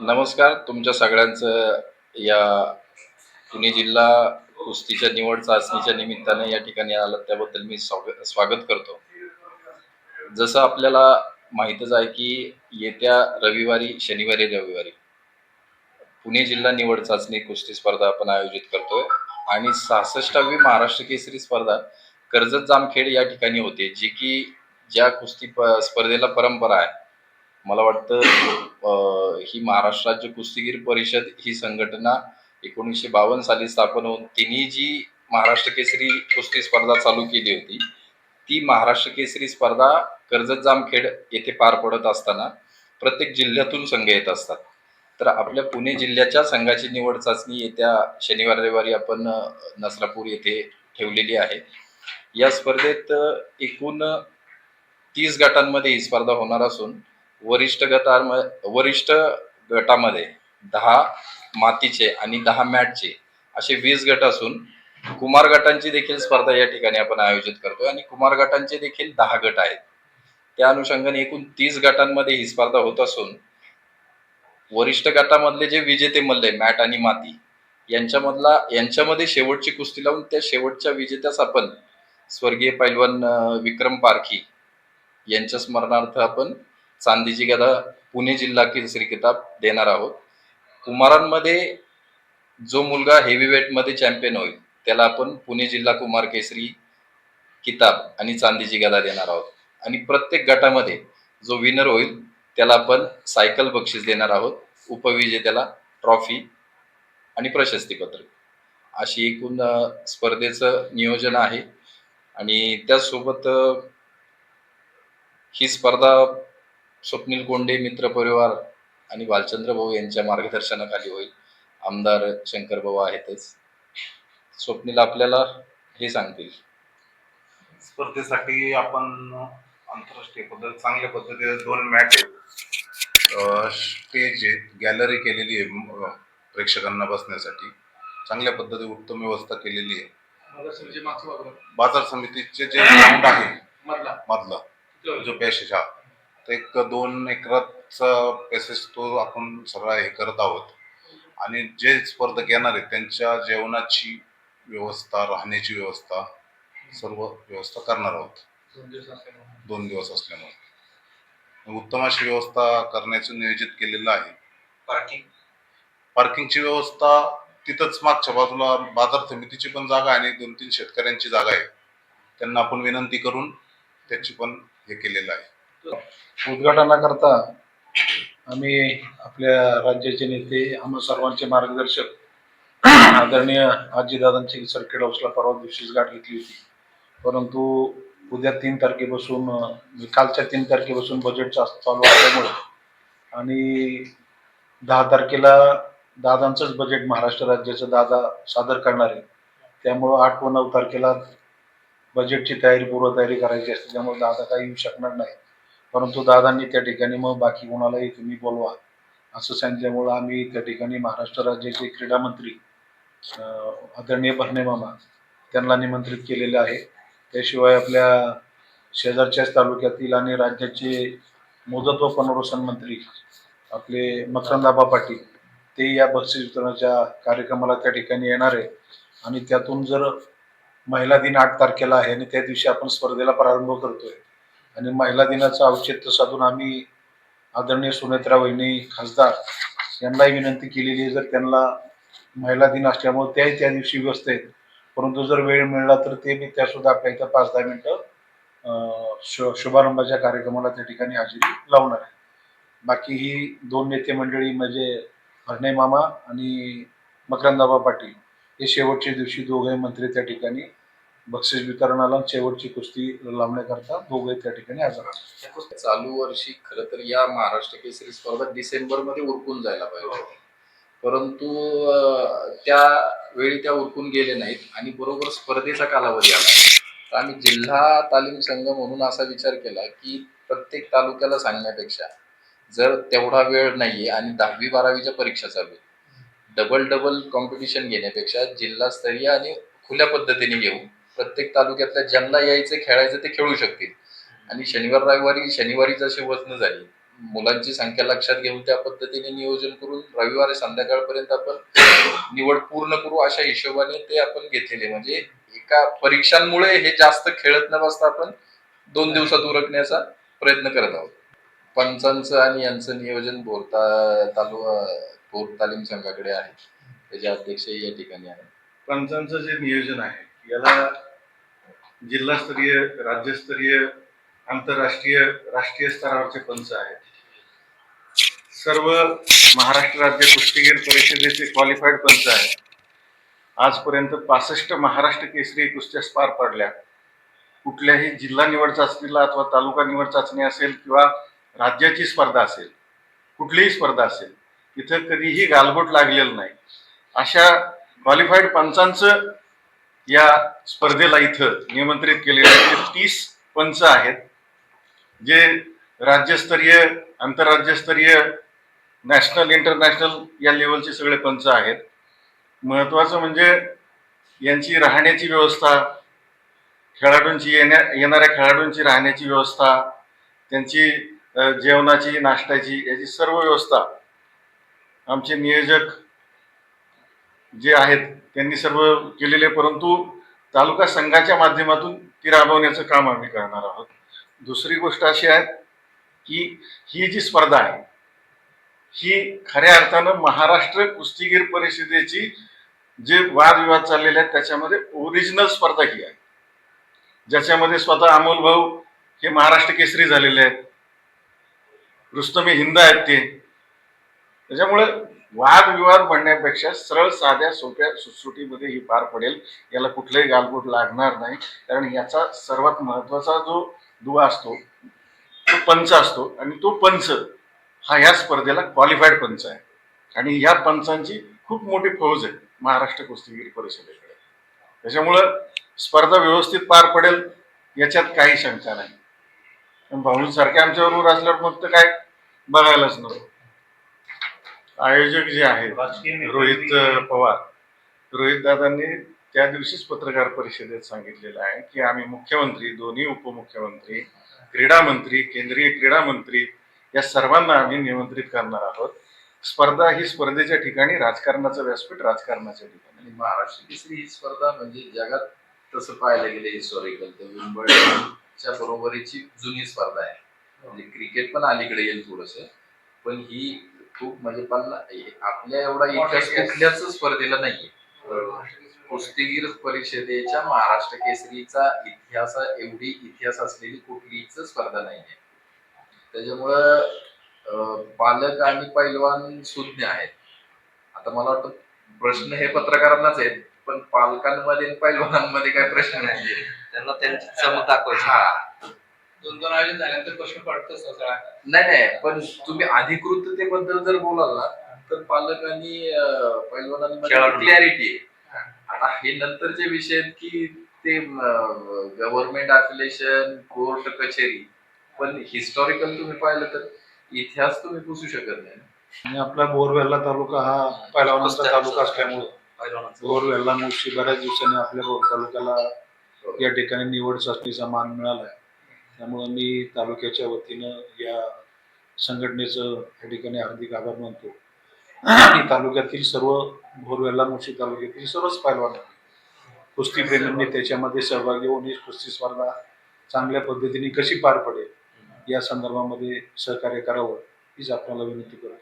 नमस्कार तुमच्या सगळ्यांचं या पुणे जिल्हा कुस्तीच्या निवड चाचणीच्या निमित्ताने या ठिकाणी आलं त्याबद्दल मी स्वाग- स्वागत करतो. जसं आपल्याला माहीतच आहे की येत्या रविवारी शनिवारी रविवारी पुणे जिल्हा निवड चाचणी कुस्ती स्पर्धा आपण आयोजित करतोय आणि सहासष्टावी महाराष्ट्र केसरी स्पर्धा कर्जत जामखेड या ठिकाणी होते जी की ज्या कुस्ती प- स्पर्धेला परंपरा आहे. मला वाटतं ही महाराष्ट्र राज्य कुस्तीगीर परिषद ही संघटना एकोणीसशे बावन्न साली स्थापन होऊन तिने जी महाराष्ट्र केसरी कुस्ती स्पर्धा चालू केली होती ती महाराष्ट्र केसरी स्पर्धा कर्जत जामखेड येथे पार पडत असताना प्रत्येक जिल्ह्यातून संघ येत असतात. तर आपल्या पुणे जिल्ह्याच्या संघाची निवड चाचणी येत्या शनिवार रविवारी आपण नसरापूर येथे ठेवलेली आहे. या स्पर्धेत एकूण तीस गटांमध्ये ही स्पर्धा होणार असून वरिष्ठ गटां वरिष्ठ गटामध्ये दहा मातीचे आणि दहा मॅटचे असे वीस गट असून कुमार गटांची देखील स्पर्धा या ठिकाणी आपण आयोजित करतोय आणि कुमार गटांचे देखील दहा गट आहेत. त्या अनुषंगाने एकूण तीस गटांमध्ये ही स्पर्धा होत असून वरिष्ठ गटामधले जे विजेते मल्ले मॅट आणि माती यांच्यामधला यांच्यामध्ये शेवटची कुस्ती लावून त्या शेवटच्या विजेत्यास आपण स्वर्गीय पैलवान विक्रम पारखी यांच्या स्मरणार्थ आपण चांदीची गदा पुणे जिल्हा केसरी किताब देणार आहोत. कुमारांमध्ये जो मुलगा हेवीवेटमध्ये चॅम्पियन होईल त्याला आपण पुणे जिल्हा कुमार केसरी किताब आणि चांदीची गदा देणार आहोत. आणि प्रत्येक गटामध्ये जो विनर होईल त्याला आपण सायकल बक्षीस देणार आहोत. उपविजेत्याला ट्रॉफी आणि प्रशस्तीपत्र. अशी एकूण स्पर्धेचं नियोजन आहे. आणि त्याचसोबत ही स्पर्धा स्वप्नील कोंडे मित्र परिवार आणि भालचंद्र भाऊ यांच्या मार्गदर्शनाखाली होईल. आमदार शंकर भाऊ आहेतच. स्वप्नील आपल्याला हे सांगतील. स्पर्धेसाठी आपण आंतरराष्ट्रीय पद्धत चांगल्या पद्धतीने दोन मॅच आहेत. स्टेज आहेत. गॅलरी केलेली आहे प्रेक्षकांना बसण्यासाठी. चांगल्या पद्धतीने उत्तम व्यवस्था केलेली आहे. बाजार समितीचे जे ग्राउंड आहे मधला. जो पॅसेज हा. एक दोन एकराचा पॅसेज तो आपण सगळा हे करत आहोत. आणि जे स्पर्धक येणार आहेत त्यांच्या जेवणाची व्यवस्था राहण्याची व्यवस्था सर्व व्यवस्था करणार आहोत. दोन दिवस असल्यामुळे. उत्तम अशी व्यवस्था करण्याचं नियोजित केलेलं आहे. पार्किंग पार्किंगची व्यवस्था तिथंच मागच्या बाजूला बाजार समितीची पण जागा आहे आणि दोन तीन शेतकऱ्यांची जागा आहे. त्यांना आपण विनंती करून त्याची पण हे केलेलं आहे. उद्घाटनाकरता आम्ही आपल्या राज्याचे नेते आम्हा सर्वांचे मार्गदर्शक आदरणीय आजीदादांची सर्किट हाऊसला परवा दिवशीच गाठ घेतली होती. परंतु उद्या तीन तारखेपासून म्हणजे कालच्या तीन तारखेपासून बजेट चालू असल्यामुळे आणि दहा तारखेला दादांचंच बजेट महाराष्ट्र राज्याचं दादा सादर करणार. आहे त्यामुळं आठ व नऊ तारखेला बजेटची तयारी पूर्वतयारी करायची असते. त्यामुळे दादा काही येऊ शकणार नाही. परंतु दादांनी त्या ठिकाणी मग बाकी कोणालाही तुम्ही बोलवा. असं सांगितल्यामुळं आम्ही त्या ठिकाणी महाराष्ट्र राज्याचे क्रीडा मंत्री आदरणीय भरणे मामा त्यांना निमंत्रित केलेलं आहे. त्याशिवाय आपल्या शेजारच्याच तालुक्यातील आणि राज्याचे मुदत व पुनर्वसन मंत्री आपले मकरंदाबा पाटील ते या बक्षीस वितरणाच्या कार्यक्रमाला त्या ठिकाणी येणार आहे. आणि त्यातून जर महिला दिन आठ तारखेला आहे आणि त्या दिवशी आपण स्पर्धेला प्रारंभ करतोय आणि महिला दिनाचं औचित्य साधून आम्ही आदरणीय सुनेत्रा वहिनी खासदार यांनाही विनंती केलेली आहे जर त्यांना महिला दिन असल्यामुळे त्याही त्या दिवशी व्यस्त आहेत. परंतु जर वेळ मिळाला तर ते मी त्यासुद्धा आपल्या इथं पाच दहा मिनटं शु शुभारंभाच्या कार्यक्रमाला त्या ठिकाणी हजेरी लावणार आहे. बाकी ही दोन नेते मंडळी म्हणजे हरणे मामा आणि मकरंदाबा पाटील हे शेवटच्या दिवशी दोघे मंत्री त्या ठिकाणी बक्षीस वितरणाला शेवटची कुस्ती लावण्याकरता दोघे त्या ठिकाणी हजर चालू वर्षी खरं तर या महाराष्ट्र केसरी स्पर्धा डिसेंबरमध्ये उरकून जायला पाहिजे. परंतु अं, त्या वेळी त्या उरकून गेले नाहीत आणि बरोबर स्पर्धेचा कालावधी आला. तर आम्ही जिल्हा तालीम संघ म्हणून असा विचार केला की प्रत्येक तालुक्याला सांगण्यापेक्षा जर तेवढा वेळ नाहीये आणि दहावी बारावीच्या परीक्षा चालू डबल डबल कॉम्पिटिशन घेण्यापेक्षा जिल्हास्तरीय आणि खुल्या पद्धतीने घेऊ प्रत्येक तालुक्यातल्या ज्यांना यायचं खेळायचं ते खेळू शकतील. आणि शनिवार रविवारी शनिवारी जसे वजन झाली मुलांची संख्या लक्षात घेऊन त्या पद्धतीने नियोजन करून रविवारी संध्याकाळपर्यंत आपण निवड पूर्ण करू अशा हिशोबाने ते आपण घेतलेले. म्हणजे एका परीक्षांमुळे हे जास्त खेळत न बसता आपण दोन दिवसात उरकण्याचा प्रयत्न करत आहोत. पंचांचं आणि यांचं नियोजन बोरता तालु बोर तालीम संघाकडे आहे. त्याचे अध्यक्ष या ठिकाणी आहे पंचांचं जे नियोजन आहे याला जिल्हास्तरीय राज्यस्तरीय आंतरराष्ट्रीय राष्ट्रीय स्तरावरचे पंच आहेत. सर्व महाराष्ट्र राज्य कुस्तीगीर परिषदेचे क्वालिफाईड पंच आहेत. आजपर्यंत पासष्ट महाराष्ट्र केसरी कुस्त्या पार पडल्या. कुठल्याही जिल्हा निवड चाचणीला अथवा तालुका निवड चाचणी असेल किंवा राज्याची स्पर्धा असेल कुठलीही स्पर्धा असेल तिथं कधीही गालबोट लागलेलं नाही. अशा क्वालिफाईड पंचांचं या स्पर्धेला इथं निमंत्रित केलेले तीस पंच आहेत जे राज्यस्तरीय आंतरराज्यस्तरीय नॅशनल इंटरनॅशनल या लेवलचे सगळे पंच आहेत. महत्त्वाचं म्हणजे यांची राहण्याची व्यवस्था खेळाडूंची येण्या येणाऱ्या खेळाडूंची राहण्याची व्यवस्था त्यांची जेवणाची नाश्त्याची याची सर्व व्यवस्था आमचे नियोजक जे आहेत त्यांनी सर्व केलेले परंतु तालुका संघाच्या माध्यमातून ती राबवण्याचं काम आम्ही करणार आहोत. दुसरी गोष्ट अशी आहे की ही जी स्पर्धा आहे ही खऱ्या अर्थानं महाराष्ट्र कुस्तीगीर परिषदेची जे वादविवाद चाललेले आहेत त्याच्यामध्ये ओरिजिनल स्पर्धा ही आहे. ज्याच्यामध्ये स्वतः अमोल भाऊ हे महाराष्ट्र केसरी झालेले आहेत. रुस्तमी हिंद आहेत ते. त्याच्यामुळे वादविवाद म्हणण्यापेक्षा सरळ साध्या सोप्या सुटसुटीमध्ये ही पार पडेल. याला कुठलंही गालबोट लागणार नाही. कारण याचा सर्वात महत्त्वाचा जो दुवा असतो तो पंच असतो. आणि तो पंच हा ह्या स्पर्धेला क्वालिफाईड पंच आहे. आणि ह्या पंचांची खूप मोठी फौज आहे महाराष्ट्र कुस्तीगीर परिषदेकडे. त्याच्यामुळं स्पर्धा व्यवस्थित पार पडेल याच्यात काही शंका नाही. भाऊ सारखे आमच्याबरोबर असल्यावर मग तर काय? बघायलाच नको. आयोजक जे आहेत रोहित पवार रोहित दादांनी त्या दिवशीच पत्रकार परिषदेत सांगितलेलं आहे की आम्ही मुख्यमंत्री दोन्ही उपमुख्यमंत्री क्रीडा मंत्री केंद्रीय क्रीडा मंत्री या सर्वांना आम्ही निमंत्रित करणार आहोत. स्पर्धा ही स्पर्धेच्या ठिकाणी राजकारणाचं व्यासपीठ राजकारणाच्या ठिकाणी. आणि महाराष्ट्र केसरी ही स्पर्धा म्हणजे जगात तसं पाहायला गेले हिस्टॉरिकल तर विंबल्डनच्या बरोबरीची जुनी स्पर्धा आहे. म्हणजे क्रिकेट पण अलीकडे येईल थोडस पण ही खूप म्हणजे पन्ना आपल्या एवढा इतिहास कुठल्याच स्पर्धेला नाहीये. कुस्तीगीर परिषदेच्या महाराष्ट्र केसरीचा इतिहास एवढी इतिहास असलेली कुठलीच स्पर्धा नाहीये. त्याच्यामुळं पालक आणि पैलवान सुज्ञ आहेत. आता मला वाटतं प्रश्न हे पत्रकारांनाच आहेत पण पालकांमध्ये आणि पैलवानांमध्ये काय प्रश्न नाहीये. त्यांना त्यांची चमक दाखवायची. दोन दोन आयोजन झाल्यानंतर प्रश्न पडतोच सगळा. नाही नाही पण तुम्ही अधिकृततेबद्दल जर बोलाल ना तर पालक आणि अं, पैलवानांमध्ये खेळाडू. क्लॅरिटी आहे. आता हे नंतरचे विषय आहेत की ते गव्हर्नमेंट अफिलेशन कोर्ट कचेरी. पण हिस्टॉरिकल तुम्ही पाहिलं तर इतिहास तुम्ही पुसू शकत नाही आणि आपला बोरवेल्ला तालुका हा पैलवानांचा तालुका असल्यामुळे. बोरवेल्ला मुळशी बऱ्याच दिवसांनी आपल्या बोर तालुक्याला या ठिकाणी निवड चाचणीचा मान मिळाला आहे त्यामुळं मी तालुक्याच्या वतीनं या संघटनेचं या ठिकाणी हार्दिक आभार मानतो. आणि तालुक्यातील सर्व भोरवेल्ला मुशी तालुक्यातील सर्वच पैलवान कुस्तीप्रेमींनी त्याच्यामध्ये सहभागी होऊन ही कुस्ती स्पर्धा चांगल्या पद्धतीने कशी पार पडेल या संदर्भामध्ये सहकार्य करावं हीच आपल्याला विनंती करतो.